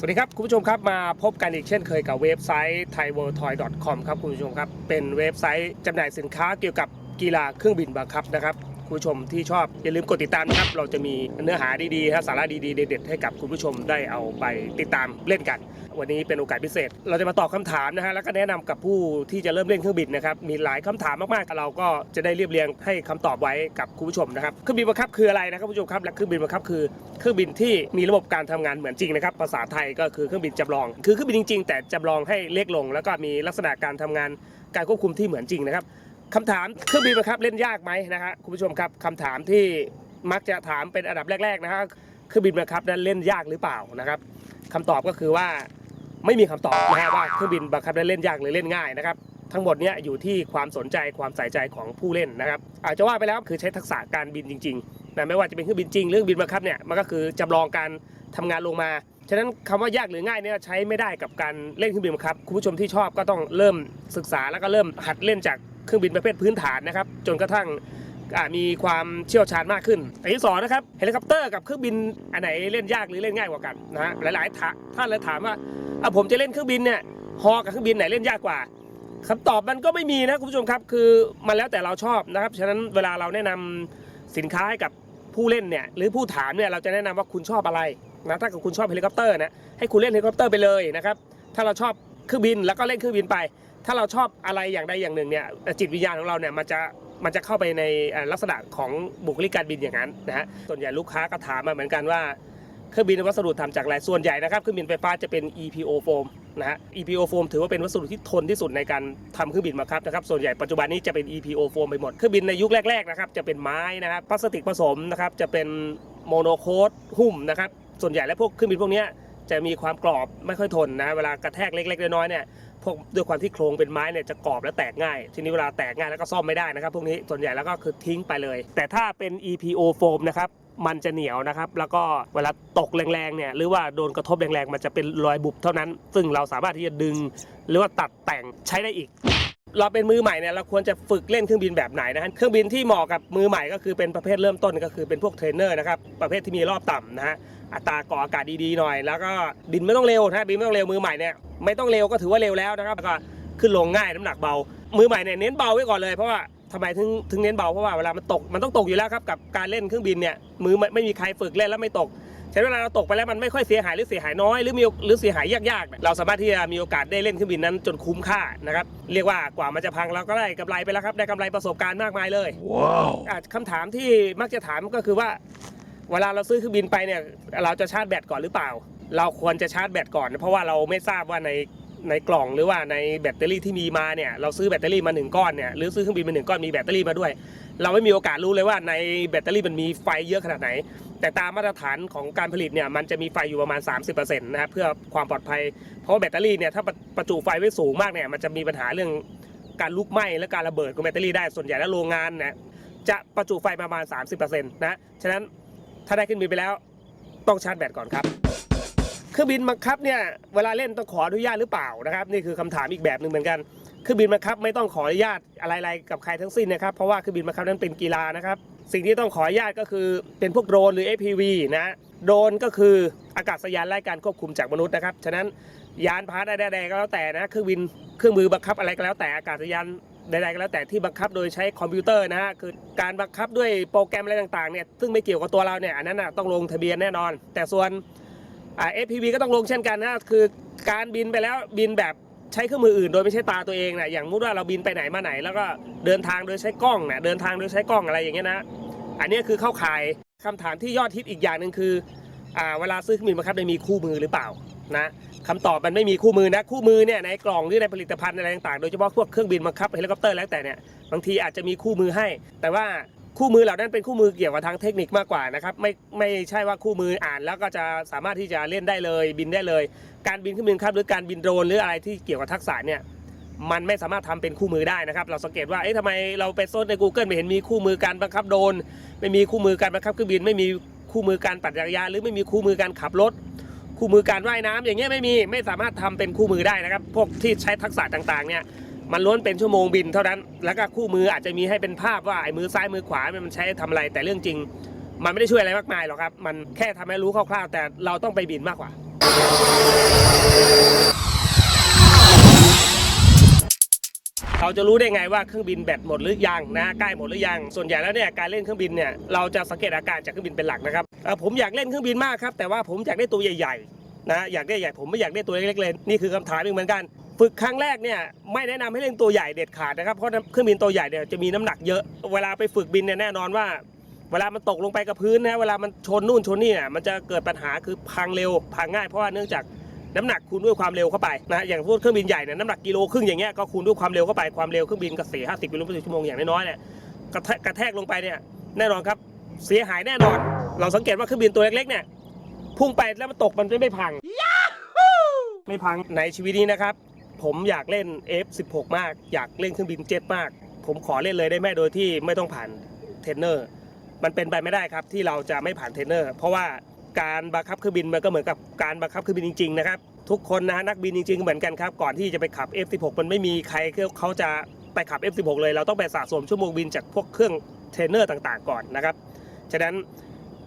สวัสดีครับคุณผู้ชมครับมาพบกันอีกเช่นเคยกับเว็บไซต์ thaiworldtoy.com ครับคุณผู้ชมครับเป็นเว็บไซต์จำหน่ายสินค้าเกี่ยวกับกีฬาเครื่องบินบังคับนะครับ คุณผู้ชมที่ชอบอย่าลืมกดติดตามนะครับ เราจะมีเนื้อหาดีๆครับสาระดีๆเด็ดๆให้กับคุณผู้ชมได้เอาไปติดตามเล่นกัน วันนี้เป็นโอกาสพิเศษ เราจะมาตอบคำถามนะฮะแล้วก็แนะนำกับผู้ที่จะเริ่มเล่นเครื่องบินนะครับมีหลายคำถามมากๆเราก็จะได้เรียบเรียงให้คำตอบไว้กับคุณผู้ชมนะครับเครื่องบินบังคับคืออะไรนะครับคุณผู้ชมครับและเครื่องบินบังคับคือเครื่องบินที่มีระบบการทำงานเหมือนจริงนะครับภาษาไทยก็คือเครื่องบินจำลอง คือเครื่องบินจริง ๆ แต่จำลองให้เล็กลง แล้วก็มีลักษณะการทำงานการควบคุมที่เหมือนจริงนะครับ คำถามเครื่องบินบังคับเล่นยากไหมนะฮะคุณผู้ชมครับคำถามที่มักจะถามเป็นอันดับแรกๆนะฮะเครื่องบินบังคับนั้นเล่นยากหรือเปล่านะครับคำตอบก็คือว่าไม่มีคำตอบนะฮะว่าเครื่องบินบังคับนั้นเล่นยากหรือเล่นง่ายนะครับทั้งหมดเนี้ยอยู่ที่ความสนใจความใส่ใจของผู้เล่นนะครับอาจจะว่าไปแล้วคือใช้ทักษะการบินจริงๆนะไม่ว่าจะเป็นเครื่องบินจริงหรือเรื่องบินบังคับเนี่ยมันก็คือจำลองการทำงานลงมาฉะนั้นคำว่ายากหรือง่ายเนี่ยใช้ไม่ได้กับการเล่นเครื่องบินบังคับคุณผู้ชมที่ชอบก็ต้องเริ่มศึกษาแล้วก็เริ่มหัดเล่นจาก เครื่องบินประเภทพื้นฐานนะครับ จนกระทั่งมีความเชี่ยวชาญมากขึ้นอันที่สองนะครับเฮลิคอปเตอร์กับเครื่องบินอันไหนเล่นยากหรือเล่นง่ายกว่ากันนะฮะหลายๆท่าท่านเลยถามว่าอะผมจะเล่นเครื่องบินเนี่ยฮอกับเครื่องบินไหนเล่นยากกว่าคำตอบมันก็ไม่มีนะคุณผู้ชมครับ คือมันแล้วแต่เราชอบนะครับฉะนั้นเวลาเราแนะนำสินค้าให้กับผู้เล่นเนี่ยหรือผู้ถามเนี่ยเราจะแนะนำว่าคุณชอบอะไรนะถ้าเกิดคุณชอบเฮลิคอปเตอร์นะให้คุณเล่นเฮลิคอปเตอร์ไปเลยนะครับถ้าเราชอบเครื่องบินแล้วก็เล่นเครื่องบินไป ถ้าเราชอบอะไรอย่างใดอย่างหนึ่งเนี่ยจิตวิญญาณของเราเนี่ยมันจะมันจะเข้าไปในลักษณะของบุคลิกการบินอย่างนั้นนะฮะส่วนใหญ่ลูกค้าก็ถามมาเหมือนกันว่าเครื่องบินวัสดุทำจากอะไรส่วนใหญ่นะครับเครื่องบินไฟฟ้าจะเป็น EPO foam นะฮะ EPO foam ถือว่าเป็นวัสดุที่ทนที่สุดในการทำเครื่องบินมาครับนะครับส่วนใหญ่ปัจจุบันนี้จะเป็น EPO foam ไปหมดเครื่องบินในยุคแรกๆนะครับจะเป็นไม้นะครับพลาสติกผสมนะครับจะเป็นโมโนโคดหุ้มนะครับส่วนใหญ่แล้วพวกเครื่องบินพวกนี้จะมีความกรอบไม่ค่อยทนนะเวลากระแทกเล็กๆน้อยๆเนี่ย พวกด้วยความที่โครงเป็นไม้เนี่ยจะกรอบและแตกง่าย ทีนี้เวลาแตกง่ายแล้วก็ซ่อมไม่ได้นะครับ พวกนี้ส่วนใหญ่แล้วก็คือทิ้งไปเลย แต่ถ้าเป็น EPO foam นะครับมันจะเหนียวนะครับ แล้วก็เวลาตกแรงๆเนี่ยหรือว่าโดนกระทบแรงๆ มันจะเป็นรอยบุบเท่านั้น ซึ่งเราสามารถที่จะดึง หรือว่าตัดแต่งใช้ได้อีก เราเป็นมือใหม่เนี่ยเราควรจะฝึกเล่นเครื่องบินแบบไหนนะฮะเครื่องบินที่เหมาะกับมือใหม่ก็คือเป็นประเภทเริ่มต้นก็คือเป็นพวกเทรนเนอร์นะครับประเภทที่มีรอบต่ำนะฮะอัตราก่ออากาศดีๆหน่อย แล้วก็บินไม่ต้องเร็วนะบินไม่ต้องเร็วมือใหม่เนี่ย ไม่ต้องเร็วก็ถือว่าเร็วแล้วนะครับแล้วก็ขึ้นลงง่ายน้ำหนักเบา มือใหม่เนี่ยเน้นเบาไว้ก่อนเลยเพราะว่าทำไมถึงถึงเน้นเบาเพราะว่าเวลามันตกมันต้องตกอยู่แล้วครับกับการเล่นเครื่องบินเนี่ยมือไม่ไม่มีใครฝึกเล่นแล้วไม่ตกใช้เวลาเราตกไปแล้วมันไม่ค่อยเสียหายหรือเสียหายน้อยหรือมีหรือเสียหายยากๆเนี่ยเราสามารถที่จะมีโอกาสได้เล่นเครื่องบินนั้นจนคุ้มค่านะครับเรียกว่ากว่ามันจะพังเราก็ได้กำไรไปแล้วครับได้กำไรประสบการณ์มากมายเลยว้าวอะคำถามที่มักจะถามก็คือว่า เวลาเราซื้อเครื่องบินไปเนี่ยเราจะชาร์จแบตก่อนหรือเปล่า เราควรจะชาร์จแบตก่อน เพราะว่าเราไม่ทราบว่าในในกล่องหรือว่าในแบตเตอรี่ที่มีมาเนี่ยเราซื้อแบตเตอรี่มาหนึ่งก้อนเนี่ยหรือซื้อเครื่องบินมาหนึ่งก้อนมีแบตเตอรี่มาด้วย เราไม่มีโอกาสรู้เลยว่าในแบตเตอรี่มันมีไฟเยอะขนาดไหน แต่ตามมาตรฐานของการผลิตเนี่ยมันจะมีไฟอยู่ประมาณ 30%นะครับเพื่อความปลอดภัย เพราะว่าแบตเตอรี่เนี่ยถ้าประประจุไฟไว้สูงมากเนี่ยมันจะมีปัญหาเรื่องการลุกไหม้และการระเบิดของแบตเตอรี่ได้ส่วนใหญ่แล้วโรงงานเนี่ยจะประจุไฟประมาณ 30%นะฉะนั้นถ้าได้ขึ้นบินไปแล้วต้องชาร์จแบตก่อนครับ ครื่องบินบังคับเนี่ยเวลาเล่นต้องขออนุญาตหรือเปล่านะครับ นี่คือคำถามอีกแบบหนึ่งเหมือนกันเครื่องบินบังคับไม่ต้องขออนุญาตอะไรๆกับใครทั้งสิ้นนะครับเพราะว่าเครื่องบินบังคับนั้นเป็นกีฬานะครับ สิ่งที่ต้องขออนุญาตก็คือเป็นพวกโดรนหรือ FPV นะโดรนก็คืออากาศยานไร้การควบคุมจากมนุษย์นะครับฉะนั้นยานพาหนะใดๆก็แล้วแต่นะเครื่องบินเครื่องมือบังคับอะไรก็แล้วแต่อากาศยานใดๆก็แล้วแต่ที่บังคับโดยใช้คอมพิวเตอร์นะฮะคือการบังคับด้วยโปรแกรมอะไรต่างๆเนี่ยซึ่งไม่เกี่ยวกับตัวเราเนี่ยอันนั้นนะต้องลงทะเบียนแน่นอน แต่ส่วน อ่า FPV ก็ต้องลงเช่นกันนะคือการบินไปแล้วบินแบบใช้เครื่องมืออื่นโดยไม่ใช่ตาตัวเองนะอย่างมุดว่าเราบินไปไหนมาไหน แล้วก็เดินทางโดยใช้กล้องนะเดินทางโดยใช้กล้องอะไรอย่างเงี้ยนะอันนี้คือเข้าข่ายคำถามที่ยอดฮิตอีกอย่างหนึ่งคืออ่าเวลาซื้อเครื่องบินบังคับเนี่ยมีคู่มือหรือเปล่านะคำตอบมันไม่มีคู่มือนะคู่มือเนี่ยในกล่องหรือในผลิตภัณฑ์อะไรต่างๆโดยเฉพาะพวกเครื่องบินบังคับเฮลิคอปเตอร์แล้วแต่เนี่ยบางทีอาจจะมีคู่มือให้ แต่ว่า คู่มือเหล่านั้นเป็นคู่มือเกี่ยวกับทางเทคนิคมากกว่านะครับไม่ไม่ใช่ว่าคู่มืออ่านแล้วก็จะสามารถที่จะเล่นได้เลย บินได้เลย การบินเครื่องบินครับหรือการบินโดรนหรืออะไรที่เกี่ยวกับทักษะเนี่ยมันไม่สามารถทำเป็นคู่มือได้นะครับ เราสังเกตว่าเอ๊ะทำไมเราไปโซดใน Google ไม่เห็นมีคู่มือการบังคับโดรนไม่มีคู่มือการบังคับเครื่องบิน ไม่มีคู่มือการปั่นจักรยานหรือไม่มีคู่มือการขับรถ คู่มือการว่ายน้ำอย่างเงี้ยไม่มีไม่สามารถทำเป็นคู่มือได้นะครับ พวกที่ใช้ทักษะต่างๆเนี่ย มันล้วนเป็นชั่วโมงบินเท่านั้น แล้วก็คู่มืออาจจะมีให้เป็นภาพว่าไอ้มือซ้ายมือขวามันใช้ทำอะไร แต่เรื่องจริง มันไม่ได้ช่วยอะไรมากมายหรอกครับ มันแค่ทำให้รู้คร่าวๆ แต่เราต้องไปบินมากกว่าเราจะรู้ได้ไงว่าเครื่องบินแบตหมดหรือยังนะใกล้หมดหรือยังส่วนใหญ่แล้วเนี่ยการเล่นเครื่องบินเนี่ยเราจะสังเกตอาการจากเครื่องบินเป็นหลักนะครับผมอยากเล่นเครื่องบินมากครับแต่ว่าผมอยากได้ตัวใหญ่ๆนะอยากได้ใหญ่ผมไม่อยากได้ตัวเล็กๆเลยนี่คือคำถามเหมือนกัน ฝึกครั้งแรกเนี่ยไม่แนะนำให้เล่นตัวใหญ่เด็ดขาดนะครับเพราะเครื่องบินตัวใหญ่เนี่ยจะมีน้ำหนักเยอะ เวลาไปฝึกบินเนี่ยแน่นอนว่า เวลามันตกลงไปกับพื้นนะเวลามันชนนู่นชนนี่เนี่ยมันจะเกิดปัญหาคือพังเร็วพังง่ายเพราะว่าเนื่องจากน้ำหนักคูณด้วยความเร็วเข้าไปนะอย่างพวกเครื่องบินใหญ่เนี่ยน้ำหนักกิโลครึ่งอย่างเงี้ยก็คูณด้วยความเร็วเข้าไปความเร็วเครื่องบินก็สี่ห้าสิบกิโลเมตรต่อชั่วโมงอย่างน้อยๆเนี่ยกระแทกกระแทกลงไปเนี่ยแน่นอนครับเสียหายแน่นอน เราสังเกตว่าเครื่องบินตัวเล็กๆเนี่ยพุ่งไปแล้วมันตกมันจะไม่พังไม่พังในชีวิตนี้นะครับ ผมอยากเล่น F16 มาก อยากเล่นเครื่องบินเจ็ตมาก ผมขอเล่นเลยได้ไหมโดยที่ไม่ต้องผ่านเทรนเนอร์ มันเป็นไปไม่ได้ครับที่เราจะไม่ผ่านเทรนเนอร์ เพราะว่าการบังคับเครื่องบินมันก็เหมือนกับการบังคับเครื่องบินจริงๆนะครับทุกคนนะฮะนักบินจริงๆเหมือนกันครับก่อนที่จะไปขับ F16 มันไม่มีใครเขาจะไปขับ F16 เลย เราต้องไปสะสมชั่วโมงบินจากพวกเครื่องเทรนเนอร์ต่างๆ ก่อนนะครับฉะนั้น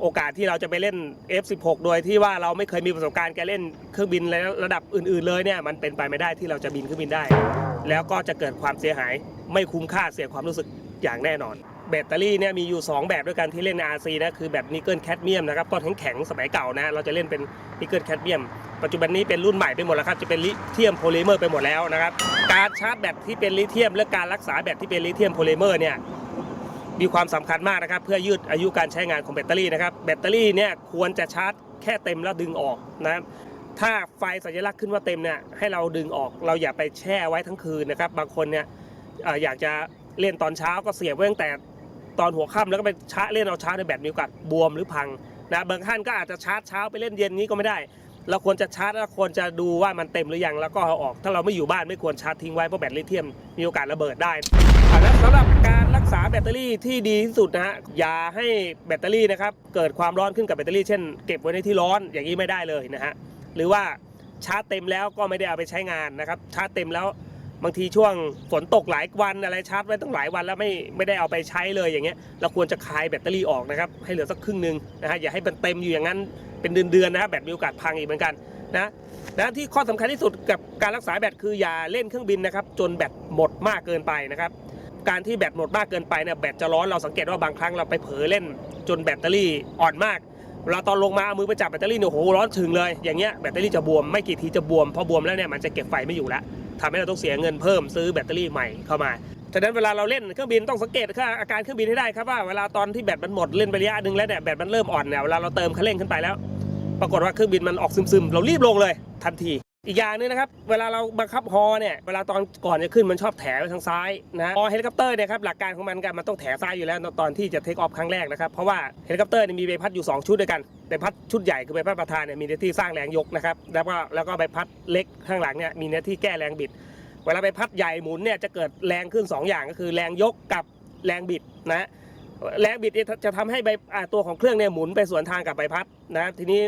โอกาสที่เราจะไปเล่น F16 โดยที่ว่าเราไม่เคยมีประสบการณ์การเล่นเครื่องบินระดับอื่น ๆ เลยเนี่ยมันเป็นไปไม่ได้ที่เราจะบินเครื่องบินได้ แล้วก็จะเกิดความเสียหายไม่คุ้มค่าเสียความรู้สึกอย่างแน่นอน แบตเตอรี่เนี่ยมีอยู่ 2 แบบด้วยกันที่เล่นใน RC นะคือแบบนิกเกิลแคดเมียมนะครับก้อนแข็งๆสมัยเก่านะเราจะเล่นเป็นนิกเกิลแคดเมียมปัจจุบันนี้เป็นรุ่นใหม่ไปหมดแล้วครับจะเป็นลิเธียมโพลิเมอร์ไปหมดแล้วนะครับการชาร์จแบตที่เป็นลิเธียมและการรักษาแบตที่เป็นลิเธียมโพลิเมอร์เนี่ย มีความสำคัญมากนะครับ เพื่อยืดอายุการใช้งานของแบตเตอรี่นะครับแบตเตอรี่เนี่ยควรจะชาร์จแค่เต็มแล้วดึงออกนะครับถ้าไฟสัญลักษณ์ขึ้นว่าเต็มเนี่ยให้เราดึงออกเราอย่าไปแช่ไว้ทั้งคืนนะครับ บางคนเนี่ยอยากจะเล่นตอนเช้าก็เสียบไว้ตั้งแต่ตอนหัวค่ำแล้วก็ไปชาร์จเล่นเอาเช้าในแบตมีโอกาสบวมหรือพังนะบางท่านก็อาจจะชาร์จเช้าไปเล่นเย็นนี้ก็ไม่ได้ เราควรจะชาร์จแล้วควรจะดูว่ามันเต็มหรือยังแล้วก็เอาออก ถ้าเราไม่อยู่บ้านไม่ควรชาร์จทิ้งไว้เพราะแบตลิเธียมมีโอกาสระเบิดได้อะแล้วสำหรับการ รักษาแบตเตอรี่ที่ดีที่สุดนะฮะอย่าให้แบตเตอรี่นะครับเกิดความร้อนขึ้นกับแบตเตอรี่เช่นเก็บไว้ในที่ร้อนอย่างนี้ไม่ได้เลยนะฮะหรือว่าชาร์จเต็มแล้วก็ไม่ได้เอาไปใช้งานนะครับชาร์จเต็มแล้วบางทีช่วงฝนตกหลายวันอะไรชาร์จไว้ตั้งหลายวันแล้วไม่ไม่ได้เอาไปใช้เลยอย่างเงี้ยเราควรจะคายแบตเตอรี่ออกนะครับให้เหลือสักครึ่งหนึ่งนะฮะอย่าให้มันเต็มอยู่อย่างนั้นเป็นเดือนๆนะครับแบตมีโอกาสพังอีกเหมือนกันนะนะที่ข้อสำคัญที่สุดกับการรักษาแบตคืออย่าเล่นเครื่องบินนะครับจนแบตหมดมากเกินไปนะครับ การที่แบตหมดมากเกินไปเนี่ยแบตจะร้อนเราสังเกตว่าบางครั้งเราไปเผลอเล่น จนแบตเตอรี่อ่อนมากเวลาตอนลงมาเอามือไปจับแบตเตอรี่เนี่ยโอ้โหร้อนถึงเลย อย่างเงี้ยแบตเตอรี่จะบวมไม่กี่ทีจะบวมพอบวมแล้วเนี่ยมันจะเก็บไฟไม่อยู่แล้วทำให้เราต้องเสียเงินเพิ่มซื้อแบตเตอรี่ใหม่เข้ามาฉะนั้นเวลาเราเล่นเครื่องบินต้องสังเกตค่าอาการเครื่องบินให้ได้ครับว่าเวลาตอนที่แบตมันหมดเล่นไประยะหนึ่งแล้วเนี่ยแบตมันเริ่มอ่อนเนี่ยเวลาเราเติมคันเร่งขึ้นไปแล้ว ปรากฏว่าเครื่องบินมันออกซึมๆเรารีบลงเลยทันที อีกอย่างหนึงนะครับ เวลาเราบังคับฮอเนี่ย เวลาตอนก่อนจะขึ้นมันชอบแถไปทางซ้ายนะฮอเฮลิคอปเตอร์เนี่ยครับหลักการของมันกันมันต้องแถซ้ายอยู่แล้วตอนที่จะเทคออฟครั้งแรกนะครับ เพราะว่าเฮลิคอปเตอร์เนี่ยมีใบพัดอยู่ 2 ชุดด้วยกันใบพัดชุดใหญ่คือใบพัดประธานเนี่ยมีหน้าที่สร้างแรงยกนะครับ แล้วก็แล้วก็ใบพัดเล็กข้างหลังเนี่ยมีหน้าที่แก้แรงบิด เวลาใบพัดใหญ่หมุนเนี่ยจะเกิดแรงขึ้น 2 อย่างก็คือแรงยกกับแรงบิดนะแรงบิดจะทำให้ใบตัวของเครื่องเนี่ยหมุนไปสวนทางกับใบพัดนะทีนี้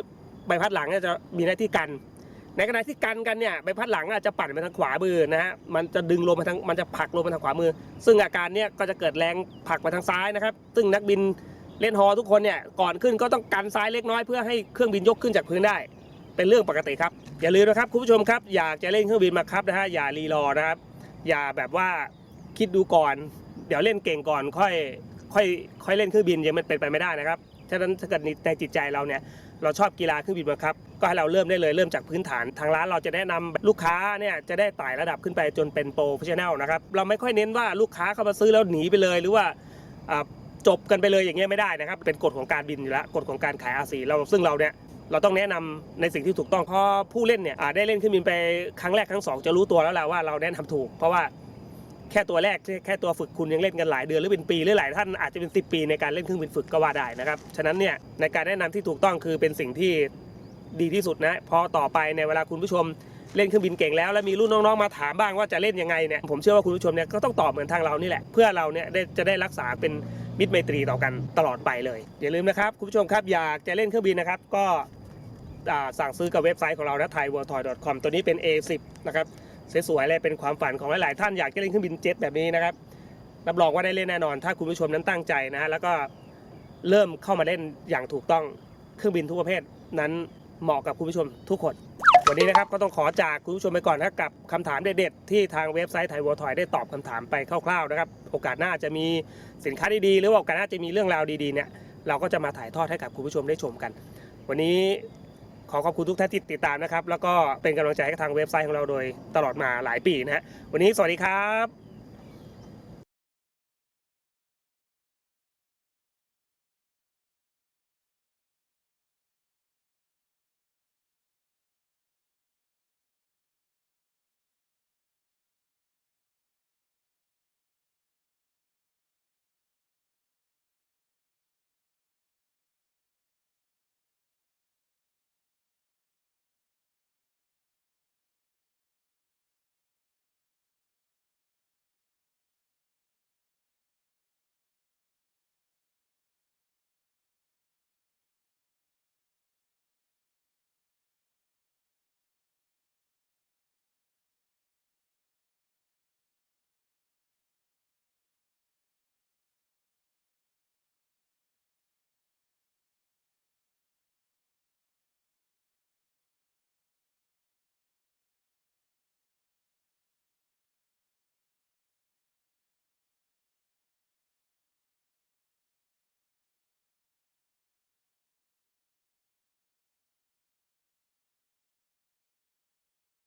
ใบพัดหลังเนี่ยจะมีหน้าที่กัน ในขณะที่กันกันเนี่ยใบพัดหลังอาจจะปั่นไปทางขวามือนะฮะมันจะดึงลมมาทางมันจะผลักลมมาทางขวามือ ซึ่งอาการเนี่ยก็จะเกิดแรงผลักมาทางซ้ายนะครับ ซึ่งนักบินเล่นฮอทุกคนเนี่ยก่อนขึ้นก็ต้องกันซ้ายเล็กน้อยเพื่อให้เครื่องบินยกขึ้นจากพื้นได้ เป็นเรื่องปกติครับ อย่าลืมนะครับคุณผู้ชมครับอยากจะเล่นเครื่องบินมาครับนะฮะอย่ารีรอนะครับ อย่าแบบว่าคิดดูก่อน เดี๋ยวเล่นเก่งก่อนค่อยค่อยค่อยเล่นเครื่องบินยังมันเป็นไปไม่ได้นะครับฉะนั้นถ้าเกิดในจิตใจเราเนี่ย เราชอบกีฬาเครื่องบินบังคับ ก็ให้เราเริ่มได้เลยเริ่มจากพื้นฐาน ทางร้านเราจะแนะนำลูกค้าเนี่ยจะได้ไต่ระดับขึ้นไปจนเป็นโปรเฟชชั่นแนลนะครับเราไม่ค่อยเน้นว่าลูกค้าเข้ามาซื้อแล้วหนีไปเลย หรือว่าจบกันไปเลยอย่างเงี้ยไม่ได้นะครับ เป็นกฎของการบินอยู่แล้วกฎของการขายอาซีเราซึ่งเราเนี่ยเราต้องแนะนำในสิ่งที่ถูกต้องเพราะผู้เล่นเนี่ยได้เล่นเครื่องบินไปครั้งแรกครั้งสองจะรู้ตัวแล้วแหละว่าเราแนะนำถูกเพราะว่า แค่ตัวแรกแค่ตัวฝึกคุณยังเล่นกันหลายเดือนหรือเป็นปีหรือหลายท่านอาจจะเป็น 10 ปีในการเล่นเครื่องบินฝึกก็ว่าได้นะครับฉะนั้นเนี่ยในการแนะนำที่ถูกต้องคือเป็นสิ่งที่ดีที่สุดนะพอต่อไปในเวลาคุณผู้ชมเล่นเครื่องบินเก่งแล้วแล้วมีรุ่นน้องๆมาถามบ้างว่าจะเล่นยังไงเนี่ยผมเชื่อว่าคุณผู้ชมเนี่ยก็ต้องตอบเหมือนทางเรานี่แหละเพื่อเราเนี่ยได้จะได้รักษาเป็นมิตรไมตรีต่อกันตลอดไปเลย อย่าลืมนะครับคุณผู้ชมครับอยากจะเล่นเครื่องบินนะครับก็สั่งซื้อกับเว็บไซต์ของเรานะ thaiworldtoy.com ตัวนี้เป็น A10 นะครับ สวยๆเลยเป็นความฝันของหลายๆท่านอยากจะเล่นเครื่องบินเจ็ตแบบนี้นะครับรับรองว่าได้เล่นแน่นอน ถ้าคุณผู้ชมนั้นตั้งใจนะฮะแล้วก็เริ่มเข้ามาเล่นอย่างถูกต้องเครื่องบินทุกประเภทนั้นเหมาะกับคุณผู้ชมทุกคน วันนี้นะครับก็ต้องขอจากคุณผู้ชมไปก่อนนะกับคำถามเด็ดๆที่ทางเว็บไซต์ไทยวัวทอยได้ตอบคำถามไปคร่าวๆนะครับโอกาสหน้าจะมีสินค้าดีๆ หรือว่าโอกาสหน้าจะมีเรื่องราวดีๆเนี่ยเราก็จะมาถ่ายทอดให้กับคุณผู้ชมได้ชมกัน วันนี้ ขอขอบคุณทุกท่านที่ติดตามนะครับ แล้วก็เป็นกำลังใจให้กับทางเว็บไซต์ของเราโดยตลอดมาหลายปีนะฮะวันนี้สวัสดีครับ